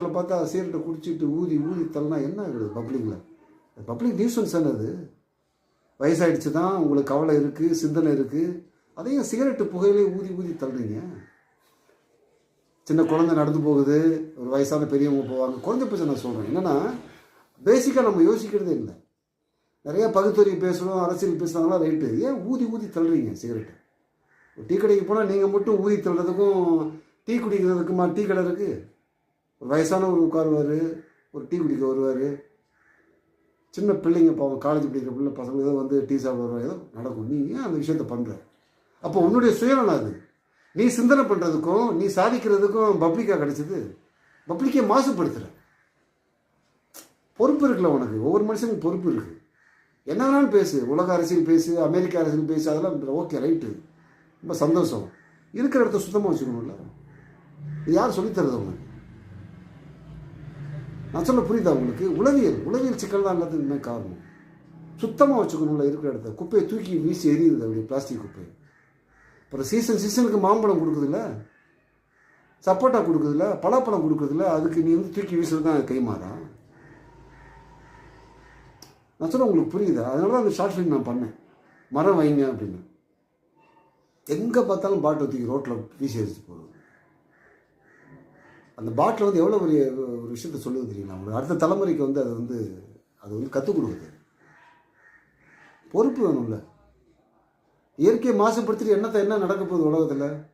ரோட்டில் பார்த்தா சீரட்டை குடிச்சிட்டு ஊதி ஊதி தள்ளனா என்ன ஆகுது பப்ளிக்கில் பப்ளிக் நியூசன்ஸ் என்னது? அது வயசாயிடுச்சு தான் உங்களுக்கு கவலை இருக்குது சிந்தனை இருக்குது அதையும் சிகரெட்டு புகையிலே ஊதி ஊதி தள்ளுறீங்க. சின்ன குழந்தை நடந்து போகுது ஒரு வயசான பெரியவங்க போவாங்க. குழந்தை பற்றி நான் சொல்கிறேன் என்னென்னா பேசிக்காக நம்ம யோசிக்கிறதே இல்லை. நிறையா பகுத்தறிவு பேசுகிறோம் அரசியல் பேசுகிறாங்களா ரைட்டு. ஏன் ஊதி ஊதி தள்ளுறீங்க சிகரெட்டு? டீ கடைக்கு போனால் நீங்கள் மட்டும் ஊதி தள்ளுறதுக்கும் டீ குடிக்கிறதுக்குமா டீ கடை இருக்குது வயசானவர் உட்காருவார் ஒரு டீ குடிக்க வருவார். சின்ன பிள்ளைங்க பாவம் காலேஜ் படிக்கிற பிள்ளை பசங்க ஏதோ வந்து டீ சாப்பிட வருவாங்க ஏதோ நடக்கும். நீ ஏன் அந்த விஷயத்த பண்ணுற அப்போ உன்னுடைய சுயநலம் அது. நீ சிந்தனை பண்ணுறதுக்கும் நீ சாதிக்கிறதுக்கும் பப்ளிக்காக கிடைச்சது. பப்ளிக்கை மாசுபடுத்துகிற பொறுப்பு இருக்குல்ல உனக்கு. ஒவ்வொரு மனுஷனுக்கும் பொறுப்பு இருக்குது என்ன வேணாலும் பேசு. உலக அரசியல் பேசு அமெரிக்க அரசியல் பேசு அதெல்லாம் ஓகே ரைட்டு. ரொம்ப சந்தோஷம். இருக்கிற இடத்த சுத்தமாக வச்சுக்கணும்ல. யார் சொல்லித்தரது உனக்கு நான் சொல்ல புரியுதா உங்களுக்கு? உளவியல் உளவியல் சிக்கல் தான் எல்லாத்துக்குமே காரணம்? சுத்தமாக வச்சுக்கணும்ல இருக்கிற இடத்த. குப்பையை தூக்கி வீசி எரியுது அப்படி பிளாஸ்டிக் குப்பை அப்புறம் சீசன் சீசனுக்கு மாம்பழம் கொடுக்குதுல்ல? சப்போட்டா கொடுக்குதுல்ல? பலாப்பழம் கொடுக்குதுல்ல அதுக்கு நீ வந்து தூக்கி வீசுறது தான் கைமாறா? நான் சொல்ல உங்களுக்கு புரியுதா? அதனால தான் அந்த ஷார்ட் ஃபிலிம் நான் பண்ணேன். மரம் வைங்க அப்படின்னு. எங்கே பார்த்தாலும் பாட்டில் தூக்கி ரோட்டில் வீசி எரிச்சு போகுது. அந்த பாட்டில் வந்து எவ்வளோ பெரிய விஷயத்த சொல்லுவது தெரியும்? உங்களுக்கு அடுத்த தலைமுறைக்கு வந்து அது வந்து அது வந்து கற்றுக் கொடுக்குது. பொறுப்பு வேணும்ல. இயற்கையை மாசுபடுத்திட்டு என்னத்தை என்ன நடக்க போகுது உலகத்தில்?